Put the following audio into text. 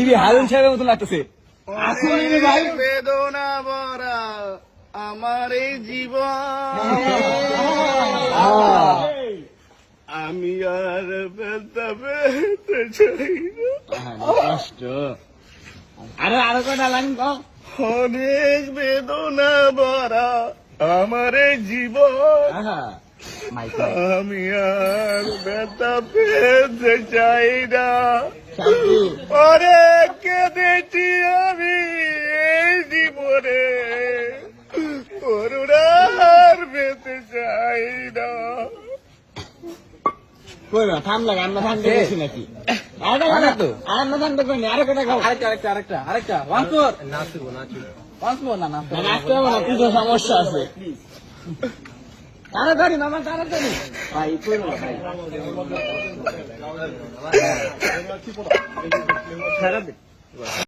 DB Harun সাহেবের মতো লাগতেছে। ভাই। বেদনা ভরা আমার এই জীবন। আমি আর চাই কষ্ট। আরও আরও কটা লাইন অনেক বেদনা ভরা আমার এই জীবন। আমি আর ব্যথা পেতে চাই না। অনেক কেঁদেছি আমি এই জীবনে। করুণার পেতে চাই না। কই না থাম লাগা আমরা থামতে গেছি নাকি? আরেকটা আরেকটা আরেকটা আরেকটা। সমস্যা আছে। তাড়াতাড়ি মামা তাড়াতাড়ি। ভাই ভাই।